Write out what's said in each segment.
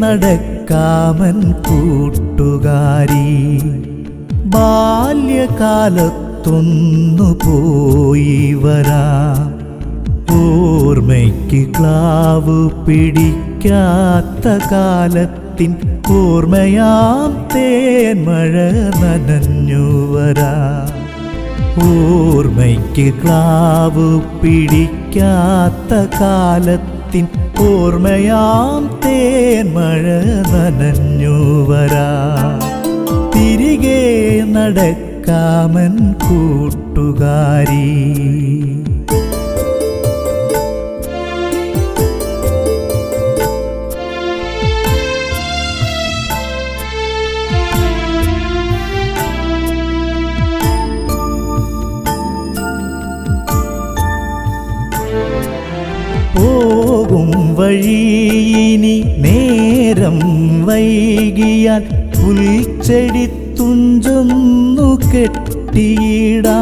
നടക്കാമൻ കൂട്ടുകാരി. ബാല്യകാലത്തൊന്നു പോയി വരാം. ഓർമ്മയ്ക്ക് ക്ലാവ് പിടിക്കാത്ത കാലത്തിൻ ഓർമ്മയാം തേന്മഴ നനഞ്ഞു വരാം. ഓർമ്മയ്ക്ക് ക്ലാവ് പിടിക്കാത്ത കാലത്തിൻ ഓർമ്മയാം തേന്മഴ നനഞ്ഞു വരാ. തിരികെ നടക്കാമൻ കൂട്ടുകാരി. പോകും വഴിയിനി നേരം വൈകിയാൽ പുൽച്ചെടി തുഞ്ചൊന്നു കെട്ടിയിടാ.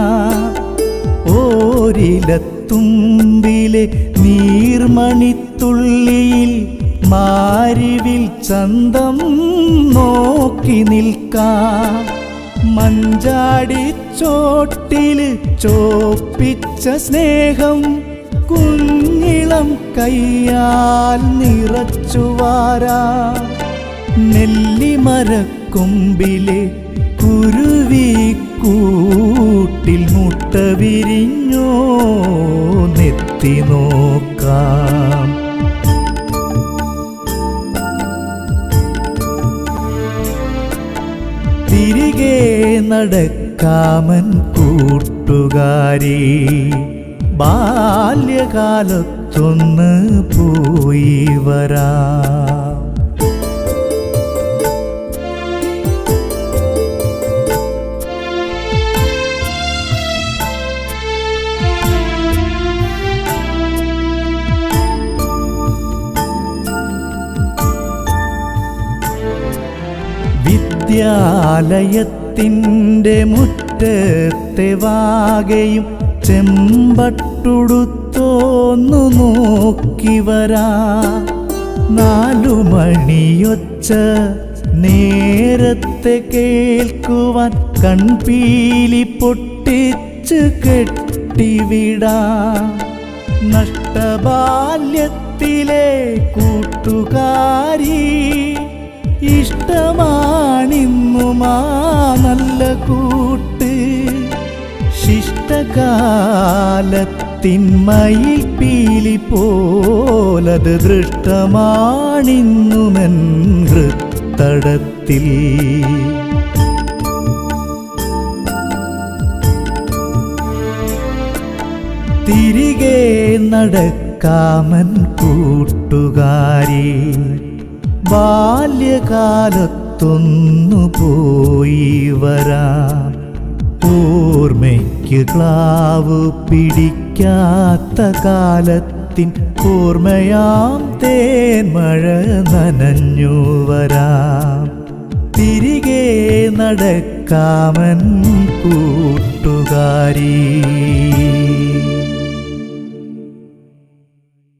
ഓരിലത്തുമ്പിലെ നീർമണിത്തുള്ളിയിൽ മാരിവിൽ ചന്തം നോക്കി നിൽക്കാം. മഞ്ചാടിച്ചോട്ടിൽ ചോപ്പിച്ച സ്നേഹം കുഞ്ഞിളം കയ്യാൽ നിറച്ചുവാരാ നെല്ലിമരക്കൊമ്പിലെ കുരുവി കൂട്ടിൽ മുട്ട വിരിഞ്ഞോ നെത്തി നോക്കാം. തിരികെ നടക്കാമൻ കൂട്ടുകാരി. ബാല്യകാലത്തൊന്ന് പോയി വരാ. വിദ്യാലയത്തിന്റെ മുറ്റത്തെ വാകയും ചെമ്പട്ടുടുത്തോന്നു നോക്കി വരാ. നാലു മണിയൊച്ച നേരത്തെ കേൾക്കുവാൻ കൺപീലി പൊട്ടിച്ച് കെട്ടിവിടാ. നഷ്ടബാല്യത്തിലെ കൂട്ടുകാരി ഇഷ്ടമാണിന്നുമാ നല്ല കൂട്ട് ശിഷ്ടകാലത്തിന്മയിൽ പീലി പോലത് ദൃഷ്ടമാണിന്നുമൻ ഹൃത്തടത്തിൽ തിരികെ നടക്കാമൻ കൂട്ടുകാരി ബാല്യകാലത്തൊന്നു പോയി വരാം. ഓർമ്മയ്ക്ക് ക്ലാവ് പിടിക്കാത്ത കാലത്തിൻ ഓർമ്മയാം. തേന്മഴ നനഞ്ഞു വരാം. തിരികെ നടക്കാമൻ കൂട്ടുകാരി.